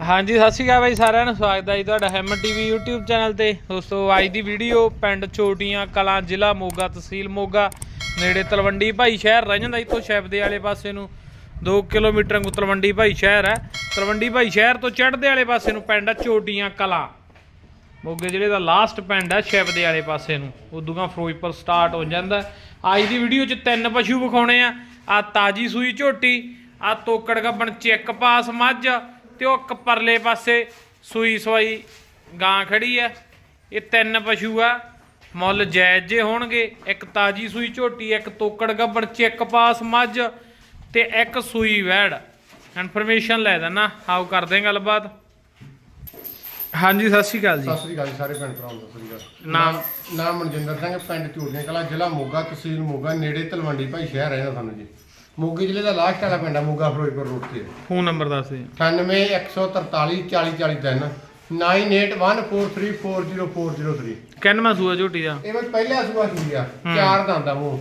ਹਾਂਜੀ, ਸਤਿ ਸ਼੍ਰੀ ਅਕਾਲ ਬਾਈ ਸਾਰਿਆਂ ਨੂੰ। ਸਵਾਗਤ ਹੈ ਜੀ ਤੁਹਾਡਾ ਹੈਮਨ ਟੀਵੀ YouTube ਚੈਨਲ ਤੇ। ਦੋਸਤੋ, ਅੱਜ ਦੀ ਵੀਡੀਓ ਪਿੰਡ ਛੋਟੀਆਂ ਕਲਾਂ, ਜ਼ਿਲ੍ਹਾ ਮੋਗਾ, ਤਹਿਸੀਲ ਮੋਗਾ, ਨੇੜੇ ਤਲਵੰਡੀ ਭਾਈ ਸ਼ਹਿਰ ਰਹਿ ਜਾਂਦਾ ਇੱਥੋਂ ਸ਼ੈਬਦੇ ਵਾਲੇ ਪਾਸੇ ਨੂੰ। 2 ਕਿਲੋਮੀਟਰ ਨੂੰ ਤਲਵੰਡੀ ਭਾਈ ਸ਼ਹਿਰ ਹੈ। ਤਲਵੰਡੀ ਭਾਈ ਸ਼ਹਿਰ ਤੋਂ ਚੜ੍ਹਦੇ ਵਾਲੇ ਪਾਸੇ ਨੂੰ ਪਿੰਡ ਆ ਛੋਟੀਆਂ ਕਲਾਂ। ਮੋਗੇ ਜਿਹੜੇ ਦਾ ਲਾਸਟ ਪਿੰਡ ਹੈ ਸ਼ਿਵਦੇ ਵਾਲੇ ਪਾਸੇ ਨੂੰ। ਉਦੋਂ ਫਿਰੋਜ਼ਪੁਰ ਸਟਾਰਟ ਹੋ ਜਾਂਦਾ। ਅੱਜ ਦੀ ਵੀਡੀਓ 'ਚ ਤਿੰਨ ਪਸ਼ੂ ਵਿਖਾਉਣੇ ਆ। ਆ ਤਾਜੀ ਸੂਈ ਝੋਟੀ ਆ ਤੋਕੜ ਗੱਬਣ ਚੈੱਕ ਪਾਸ ਮੱਝ ਤੇ ਉਹ ਇੱਕ ਪਰਲੇ ਪਾਸੇ ਸੂਈ ਸਵਾਈ ਗਾਂ ਖੜੀ ਆ ਇਹ ਤਿੰਨ ਪਸ਼ੂ ਆ। ਮੁੱਲ ਜਾਇਜ਼ ਜੇ ਹੋਣਗੇ। ਇੱਕ ਤਾਜੀ ਸੂਈ ਝੋਟੀ ਇੱਕ ਤੋਕੜ ਗੱਬਣ ਚੈੱਕ ਪਾਸ ਮੱਝ ਤੇ ਇੱਕ ਸੂਈ ਵੈੜ। ਇਨਫੋਰਮੇਸ਼ਨ ਲੈ ਦੇਣਾ ਆਓ ਕਰਦੇ ਗੱਲਬਾਤ। ਹਾਂਜੀ ਸਤਿ ਸ਼੍ਰੀ ਅਕਾਲ ਜੀ। ਸਤਿ ਸ੍ਰੀ ਅਕਾਲ ਜੀ ਸਾਰੇ ਭੈਣ ਭਰਾਵਾਂ ਨੂੰ ਸਤਿ ਸ੍ਰੀ ਅਕਾਲ। ਨਾਮ? ਨਾਮ ਮਨਜਿੰਦਰ ਸਿੰਘ ਪਿੰਡ ਚੂੜੀਆਂ ਕਲਾ ਜ਼ਿਲ੍ਹਾ ਮੋਗਾ ਤਹਿਸੀਲ ਮੋਗਾ ਨੇੜੇ ਤਲਵੰਡੀ ਭਾਈ ਸ਼ਹਿਰ ਰਹਿੰਦਾ ਸਾਨੂੰ ਜੀ। ਮੋਗੇ ਜ਼ਿਲ੍ਹੇ ਦਾ ਲਾਸਟ ਵਾਲਾ ਪਿੰਡ ਆ ਮੋਗਾ ਫਿਰੋਜ਼ਪੁਰ ਰੋਡ ਤੇ। ਫੋਨ ਨੰਬਰ ਦੱਸ ਦਿਓ 98 143 9814340403 ਕਿੰਨਵਾਂ ਸੂਆ ਝੋਟੀ ਦਾ? ਇਹ ਵਿੱਚ ਪਹਿਲਾ ਸੂਆ ਸੀ ਆ ਚਾਰ ਦੰਦਾ ਮੂੰਹ।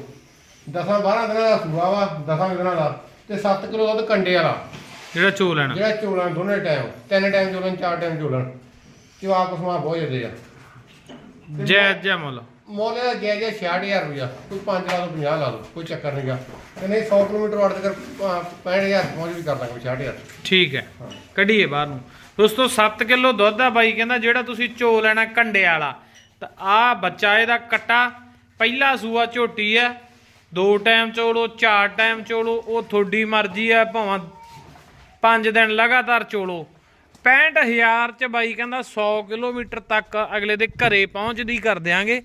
10 12 ਦਿਨਾਂ ਦਾ ਸੂਆ ਵਾ 10 ਦਿਨਾਂ ਦਾ। ਤੇ 7 ਕਿਲੋ ਦੁੱਧ ਕੰਡੇ ਵਾਲਾ। ਜਿਹੜਾ ਚੋ ਲੈਣਾ। ਜਿਹੜਾ ਚੋਲਾਂ ਦੋਨੇ ਟਾਈਮ। ਤਿੰਨ ਟਾਈਮ ਚੋਲਾਂ ਚਾਰ ਟਾਈਮ ਚੋਲਾਂ ਤੇ ਆਪ ਸਮਾ ਬਹੁਤ ਜਾਂਦੇ ਆ। ਜੈ ਜੈ ਮੁੱਲ। ਮੁੱਲ ਦਾ ਗਿਆ ਗਿਆ 66000 ਰੁਪਇਆ ਕੋਈ 5 ਲਾ ਲਓ 50 ਲਾ ਲਓ ਕੋਈ ਚੱਕਰ ਨਹੀਂਗਾ ਤੇ ਨਹੀਂ 100 ਕਿਲੋਮੀਟਰ ਵਾਟ ਤੱਕ 65000 ਪਹੁੰਚ ਵੀ ਕਰ ਦਾਂਗੇ 66000 ਠੀਕ ਹੈ। ਕੱਢੀਏ ਬਾਹਰ ਨੂੰ। ਦੋਸਤੋ 7 ਕਿਲੋ ਦੁੱਧ ਆ ਬਾਈ ਕਹਿੰਦਾ ਜਿਹੜਾ ਤੁਸੀਂ ਚੋ ਲੈਣਾ ਕੰਡੇ ਵਾਲਾ। ਤਾਂ ਆ ਬੱਚਾ ਇਹਦਾ ਕੱਟਾ ਪਹਿਲਾ ਸੂਆ ਝੋਟੀ ਆ। ਦੋ ਟਾਈਮ ਚੋਲੋ ਚਾਰ ਟਾਈਮ ਚੋਲੋ ਉਹ ਤੁਹਾਡੀ ਮਰਜ਼ੀ ਆ ਭਾਵੇਂ ਪੰਜ ਦਿਨ ਲਗਾਤਾਰ ਚੋਲੋ। 65000 ਚ ਬਾਈ ਕਹਿੰਦਾ 100 ਕਿਲੋਮੀਟਰ ਤੱਕ ਅਗਲੇ ਦੇ ਘਰੇ ਪਹੁੰਚਦੀ ਕਰ ਦਿਆਂਗੇ।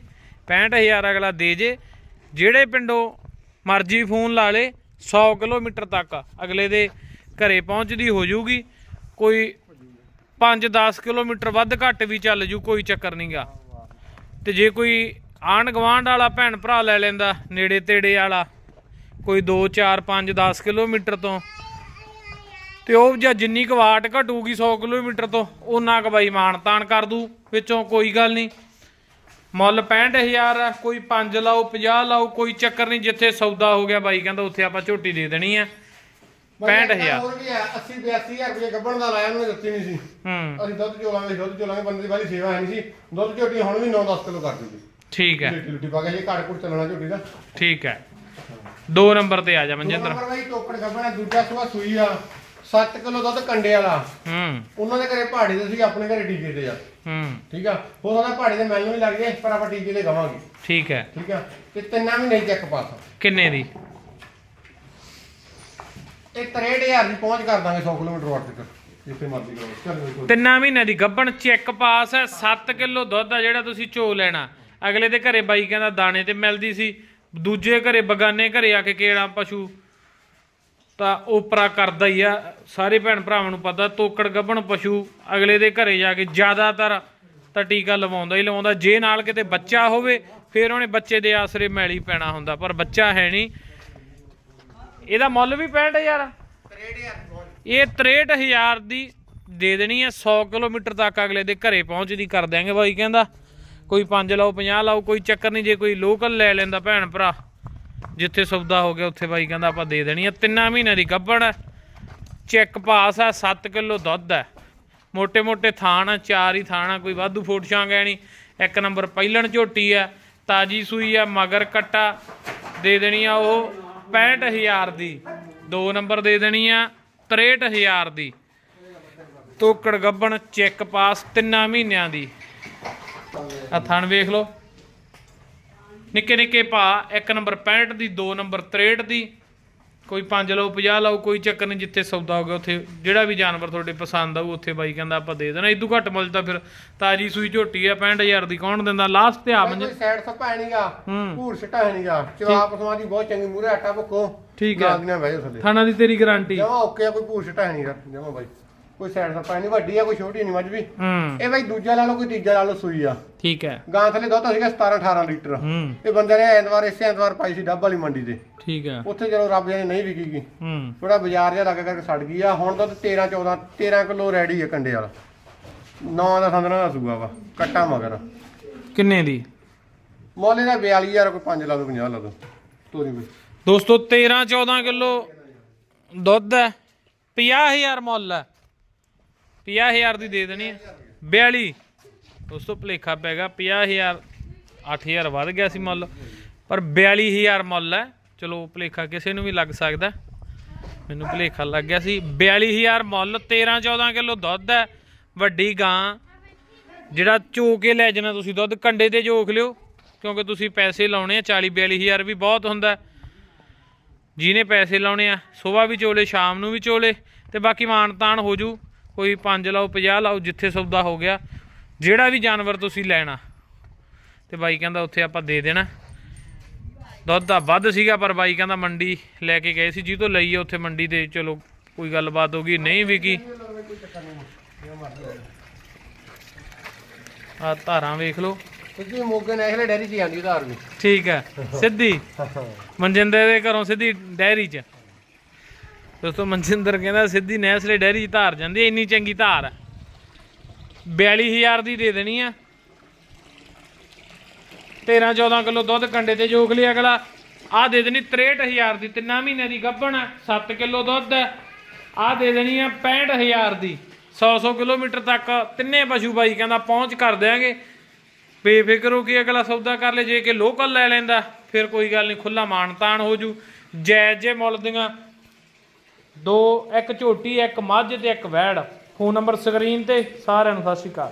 65000 ਅਗਲਾ ਦੇ ਜੇ। ਜਿਹੜੇ ਪਿੰਡੋਂ ਮਰਜ਼ੀ ਫੋਨ ਲਾ ਲੇ 100 ਕਿਲੋਮੀਟਰ ਤੱਕ ਅਗਲੇ ਦੇ ਘਰੇ ਪਹੁੰਚਦੀ ਹੋ ਜਾਊਗੀ ਕੋਈ 5-10 ਕਿਲੋਮੀਟਰ ਵੱਧ ਘੱਟ ਵੀ ਚੱਲ ਜੂ, ਕੋਈ ਚੱਕਰ ਨਹੀਂਗਾ ਤੇ ਜੇ ਕੋਈ ਆਂਢ ਗਵਾਂਢ ਵਾਲਾ ਭੈਣ ਭਰਾ ਲੈ ਲੈਂਦਾ, ਨੇੜੇ ਤੇੜੇ ਵਾਲਾ, ਕੋਈ 2 4 5 10 ਕਿਲੋਮੀਟਰ ਤੋਂ, ਤੇ ਉਹ ਜਾਂ ਜਿੰਨੀ ਕੁ ਵਾਟ ਘਟੂਗੀ 100 ਕਿਲੋਮੀਟਰ ਤੋਂ, ਉਹਨਾਂ ਕੁ ਬਾਈ ਮਾਣ ਤਾਣ ਕਰ ਦੂ, ਵਿੱਚੋਂ ਕੋਈ ਗੱਲ ਨਹੀਂ ਮੁੱਲ 65000 ਆ ਕੋਈ 5 ਲਾਓ 50 ਲਾਓ ਕੋਈ ਚੱਕਰ ਨਹੀਂ ਜਿੱਥੇ ਸੌਦਾ ਹੋ ਗਿਆ ਬਾਈ ਕਹਿੰਦਾ ਉੱਥੇ ਆਪਾਂ ਝੋਟੀ ਦੇ ਦੇਣੀ ਆ। 65000 ਹੋਰ ਵੀ ਆ 80 82000 ਰੁਪਏ ਗੱਬਣ ਦਾ ਲਾਇਆ ਉਹਨੇ ਦਿੱਤੀ ਨਹੀਂ ਸੀ। ਹੂੰ। ਅਸੀਂ ਦੁੱਧ ਚੋਲਾਂਗੇ ਦੁੱਧ ਚੋਲਾਂਗੇ ਬੰਦੇ ਦੀ ਵਾਲੀ ਸੇਵਾ ਹੈ ਨਹੀਂ ਸੀ। ਦੁੱਧ ਝੋਟੀ ਹੁਣ ਵੀ 9-10 ਕਿਲੋ ਕਰ ਦਿੰਦੀ ਠੀਕ ਹੈ। ਲੁੱਟੀ ਪਾ ਕੇ ਜੇ ਘੜ ਘੁੜ ਚੱਲਣਾ ਝੋਟੀ ਦਾ। ਠੀਕ ਹੈ। ਦੋ ਨੰਬਰ ਤੇ ਆ ਜਾ ਮਨਜਿੰਦਰ। ਨੰਬਰ ਬਾਈ ਟੋਕੜ ਗੱਬਣ ਦੂਜਾ ਸੂਆ ਸੂਈ ਆ। 7 ਕਿਲੋ ਦੁੱਧ ਕੰਡੇ ਵਾਲਾ। ਹੂੰ। ਉਹਨਾਂ ਦੇ ਘਰੇ ਪਹਾੜੀ ਦੇ ਸੀ ਆਪਣੇ ਘਰੇ ਟੀਕੇ ਤੇ ਆ। ਹੂੰ। ਠੀਕ ਆ? ਹੋ ਸਕਦਾ ਪਹਾੜੀ ਦੇ ਮੈਨੂੰ ਨਹੀਂ ਲੱਗ ਪਰ ਆਪਾਂ ਟੀਕੇ ਤੇ ਗਵਾਂਗੇ ਠੀਕ ਹੈ। ਠੀਕ ਆ? ਤੇ ਤਿੰਨਾਂ ਵੀ ਨਹੀਂ ਚੈੱਕ ਪਾਸ। ਕਿੰਨੇ ਦੀ? ਇਹ 63000 ਦੀ ਪਹੁੰਚ ਕਰ ਦਾਂਗੇ 100 ਕਿਲੋਮੀਟਰ ਵਾਟ ਤੱਕ ਜਿੱਥੇ ਮਰਜ਼ੀ ਕਰੋ। ਚੱਲ ਬਈ ਕੋਈ ਤਿੰਨਾਂ ਮਹੀਨਿਆਂ ਦੀ ਗੱਭਣ ਚੈੱਕ ਪਾਸ ਹੈ 7 ਕਿਲੋ ਦੁੱਧ ਆ ਜਿਹੜਾ ਤੁਸੀਂ ਚੋ ਲੈਣਾ। ਅਗਲੇ ਦੇ ਘਰੇ ਬਾਈ ਕਹਿੰਦਾ ਦਾਣੇ ਤੇ ਮਿਲਦੀ ਸੀ ਦੂਜੇ ਘਰੇ ਬਗਾਨੇ ਘਰੇ ਆ ਕੇ ਕਿਹੜਾ ਪਸ਼ੂ ਤਾਂ ਉਪਰਾ ਕਰਦਾ ਹੀ ਆ। ਸਾਰੇ ਭੈਣ ਭਰਾਵਾਂ ਨੂੰ ਪਤਾ, ਤੋਕੜ ਗੱਭਣ ਪਸ਼ੂ ਅਗਲੇ ਦੇ ਘਰੇ ਜਾ ਕੇ ਜ਼ਿਆਦਾਤਰ ਤਾਂ ਟੀਕਾ ਲਵਾਉਂਦਾ ਹੀ ਲਵਾਉਂਦਾ। ਜੇ ਨਾਲ ਕਿਤੇ ਬੱਚਾ ਹੋਵੇ, ਫਿਰ ਉਹਨੇ ਬੱਚੇ ਦੇ ਆਸਰੇ ਮੈਲੀ ਪੈਣਾ ਹੁੰਦਾ, ਪਰ ਬੱਚਾ ਹੈ ਨਹੀਂ। ਇਹਦਾ ਮੁੱਲ ਵੀ 65000 63000 ਦੀ ਪਹੁੰਚ ਇਹ 63000 ਦੀ ਦੇ ਦੇਣੀ ਹੈ 100 ਕਿਲੋਮੀਟਰ ਤੱਕ ਅਗਲੇ ਦੇ ਘਰੇ ਪਹੁੰਚਦੀ ਕਰ ਦਿਆਂਗੇ ਬਾਈ, ਕਹਿੰਦਾ। ਕੋਈ 5 ਲਾਓ 50 ਲਾਓ, ਕੋਈ ਚੱਕਰ ਨਹੀਂ, ਜੇ ਕੋਈ ਲੋਕਲ ਲੈ ਲੈਂਦਾ ਭੈਣ ਭਰਾ। ਜਿੱਥੇ ਸੌਦਾ ਹੋ ਗਿਆ, ਉੱਥੇ ਬਾਈ ਕਹਿੰਦਾ ਆਪਾਂ ਦੇ ਦੇਣੀ ਆ। ਤਿੰਨਾਂ ਮਹੀਨੇ ਦੀ ਗੱਭਣ ਚੈੱਕ ਪਾਸ ਆ 7 ਕਿਲੋ ਦੁੱਧ ਆ। ਮੋਟੇ ਮੋਟੇ ਥਾਣ ਆ, ਚਾਰ ਹੀ ਥਾਣ ਆ, ਕੋਈ ਵਾਧੂ ਫੋਟ ਛਾਂਗਿਆ ਨਹੀਂ। ਇੱਕ ਨੰਬਰ ਪਹਿਲਣ ਝੋਟੀ ਆ, ਤਾਜੀ ਸੂਈ ਆ, ਮਗਰ ਕੱਟਾ। ਦੇ ਦੇਣੀ ਆ ਉਹ 65000 ਦੀ। ਦੋ ਨੰਬਰ ਦੇ ਦੇਣੀ ਆ 63000 ਦੀ। ਤੋਕੜ ਗੱਬਣ ਚੈੱਕ ਪਾਸ ਤਿੰਨਾਂ ਮਹੀਨਿਆਂ ਦੀ। ਆ ਥਣ ਵੇਖ ਲਓ। ਨਿੱਕੇ ਨਿੱਕੇ ਭਾ ਇੱਕ ਨੰਬਰ 65 ਦੀ ਦੋ ਨੰਬਰ 63 ਦੀ। ਕੋਈ 5 ਲਓ 50 ਲਓ ਕੋਈ ਚੱਕਰ ਨਹੀਂ ਜਿੱਥੇ ਸੌਦਾ ਹੋ ਗਿਆ ਉੱਥੇ ਜਿਹੜਾ ਵੀ ਜਾਨਵਰ ਤੁਹਾਡੇ ਪਸੰਦ ਆਊ ਉੱਥੇ ਬਾਈ ਕਹਿੰਦਾ ਆਪਾਂ ਦੇ ਦੇਣਾ। ਇਦੋਂ ਘੱਟ ਮੁੱਲ ਤਾਂ ਫਿਰ ਤਾਜੀ ਸੂਈ ਝੋਟੀ ਆ 65000 ਦੀ ਕੌਣ ਦਿੰਦਾ? ਲਾਸਟ ਤੇ ਆ ਮੰਜ ਸਾਈਡ ਸੱਪਾ ਨਹੀਂਗਾ। ਭੂਰ ਛਟਾ ਹੈ ਨਹੀਂਗਾ। ਚਵਾਪ ਸਮਾਦੀ ਬਹੁਤ ਚੰਗੀ ਮੂਰੇ ਆਟਾ ਭੁੱਕੋ ਠੀਕ ਹੈ। ਥਾਣਾ ਦੀ ਤੇਰੀ ਗਾਰੰਟੀ ਜਮਾ ਓਕੇ ਆ ਕੋਈ ਭੂਰ ਛਟਾ ਹੈ ਨਹੀਂਗਾ। ਜਮਾ ਬਾਈ। ਕੋਈ ਸਾਈਡ ਸੱਪਾ ਨਹੀਂ ਵੱਡੀ ਆ ਕੋਈ ਛੋਟੀ ਨਹੀਂ ਮੱਝ ਵੀ। ਹੂੰ। ਇਹ ਬਾਈ ਦੂਜਾ ਲਾ ਲਓ ਕੋਈ ਤੀਜਾ ਲਾ ਲਓ ਸੂਈ ਆ। ਠੀਕ ਹੈ। ਗਾਂ ਥੱਲੇ ਦੁੱਧ ਸੀਗਾ 17 18 ਲੀਟਰ। ਹੂੰ। ਇਹ ਬੰਦੇ ਨੇ ਐਤਵਾਰ ਇਸੇ ਐਤਵਾਰ ਪਾਈ ਸੀ ਡੱਬ ਵਾਲੀ ਮੰਡੀ ਤੇ। ਠੀਕ ਹੈ। ਉੱਥੇ ਚਲੋ ਰੱਬ ਜਾਨੇ ਨਹੀਂ ਵਿਕੀਗੀ ਹੂੰ। ਥੋੜਾ ਬਾਜ਼ਾਰ ਜਿਹਾ ਲੱਗ ਕਰਕੇ ਸੜ ਗਈ ਆ। ਹੁਣ ਦੁੱਧ 13 14 13 ਕਿਲੋ ਰੈਡੀ ਆ ਕੰਡੇ ਵਾਲਾ। ਨੌ ਦਾ ਸੰਦਨਾ ਦਾ ਸੂਆ ਵਾ ਕੱਟਾ ਮਗਰ। ਕਿੰਨੇ ਦੀ? ਮੋਲੇ ਦਾ 42000 ਕੋਈ 5 ਲਾ ਦੋ 50 ਲਾ ਦੋ। ਤੋਰੀ ਕੋਈ ਦੋਸਤੋ 13 14 ਕਿਲੋ ਦੁੱਧ ਹੈ 50000 ਮੁੱਲ ਹੈ। 50000 ਦੀ ਦੇ ਦੇਣੀ ਹੈ 42 ਉਸ ਤੋਂ ਭਲੇਖਾ ਪੈਗਾ 50000 8000 ਵੱਧ ਗਿਆ ਸੀ ਮੁੱਲ। ਪਰ 42000 ਮੁੱਲ ਹੈ। ਚਲੋ, ਭਲੇਖਾ ਕਿਸੇ ਨੂੰ ਵੀ ਲੱਗ ਸਕਦਾ ਮੈਨੂੰ ਭਲੇਖਾ ਲੱਗ ਗਿਆ ਸੀ। 42000 ਮੁੱਲ 13 14 ਕਿਲੋ ਦੁੱਧ ਹੈ। ਵੱਡੀ ਗਾਂ। ਜਿਹੜਾ ਚੋ ਕੇ ਲੈ ਜਾਣਾ ਤੁਸੀਂ ਦੁੱਧ, ਕੰਡੇ ਤੇ ਜੋਖ ਲਿਓ। ਕਿਉਂਕਿ ਤੁਸੀਂ ਪੈਸੇ ਲਾਉਣੇ ਆ 40 42000 ਵੀ ਬਹੁਤ ਹੁੰਦਾ ਜਿਹਨੇ ਪੈਸੇ ਲਾਉਣੇ ਆ ਸਵੇਰ ਵੀ ਚੋਲੇ, ਸ਼ਾਮ ਨੂੰ ਵੀ ਚੋਲੇ। ਤੇ ਬਾਕੀ ਮਾਨ ਤਾਨ ਹੋ ਜੂ। ਕੋਈ 5 ਲਾਓ 50 ਲਾਓ ਜਿੱਥੇ ਸੌਦਾ ਹੋ ਗਿਆ ਜਿਹੜਾ ਵੀ ਜਾਨਵਰ ਤੁਸੀਂ ਲੈਣਾ। ਤੇ ਬਾਈ ਕਹਿੰਦਾ ਉੱਥੇ ਆਪਾਂ ਦੇ ਦੇਣਾ। ਦੁੱਧ ਦਾ ਵੱਧ ਸੀਗਾ ਪਰ ਬਾਈ ਕਹਿੰਦਾ ਮੰਡੀ ਲੈ ਕੇ ਗਏ ਸੀ ਜਿਹਤੋਂ ਲਈ ਆ ਉੱਥੇ ਮੰਡੀ ਤੇ ਚਲੋ ਕੋਈ ਗੱਲਬਾਤ ਹੋ ਗਈ। ਨਹੀਂ ਵਿਕੀ। ਆ ਧਾਰਾਂ ਵੇਖ ਲਓ। ਕਿਉਂਕਿ ਮੋਗੇ ਨੈਸ਼ਨਲ ਡੈਰੀ 'ਚ ਜਾਂਦੀ ਉਧਾਰ ਵੀ। ਠੀਕ ਹੈ। ਸਿੱਧੀ। ਮਨਜਿੰਦਰ ਦੇ ਘਰੋਂ ਸਿੱਧੀ ਡੈਰੀ 'ਚ। ਦੋਸਤੋ ਮਨਜਿੰਦਰ ਕਹਿੰਦਾ ਸਿੱਧੀ ਨੈਸਲੇ ਡੈਰੀ ਧਾਰ ਜਾਂਦੀ ਇੰਨੀ ਚੰਗੀ ਧਾਰ ਹੈ 42000 ਦੀ ਦੇ ਦੇਣੀ ਆ। 13 14 ਕਿਲੋ ਦੁੱਧ ਕੰਡੇ ਤੇ ਜੋਖ ਲਿਆ ਅਗਲਾ। ਆ ਦੇ ਦੇਣੀ 63000 ਦੀ, ਤਿੰਨਾਂ ਮਹੀਨੇ ਦੀ ਗੱਭਣ 7 ਕਿਲੋ ਦੁੱਧ ਹੈ ਆ ਦੇ ਦੇਣੀ ਆ 65000 ਦੀ। 100 100 ਕਿਲੋਮੀਟਰ ਤੱਕ ਤਿੰਨੇ ਪਸ਼ੂ ਬਾਈ ਕਹਿੰਦਾ ਪਹੁੰਚ ਕਰ ਦਿਆਂਗੇ। ਬੇਫਿਕਰ ਹੋ ਕੇ ਅਗਲਾ ਸੌਦਾ ਕਰ ਲੈ, ਜੇ ਕਿ ਲੋਕਲ ਲੈ ਲੈਂਦਾ, ਫਿਰ ਕੋਈ ਗੱਲ ਨਹੀਂ ਖੁੱਲਾ ਮਾਨਤਾਨ ਹੋ ਜੂ। ਜੈ ਜੇ ਮੁੱਲ ਦੀਆਂ ਦੋ, ਇੱਕ ਝੋਟੀ, ਇੱਕ ਮੱਝ ਤੇ ਇੱਕ ਵੈੜ। ਫੋਨ ਨੰਬਰ ਸਕਰੀਨ ਤੇ ਸਾਰਿਆਂ ਨੂੰ ਸਤਿ ਸ਼੍ਰੀ ਅਕਾਲ।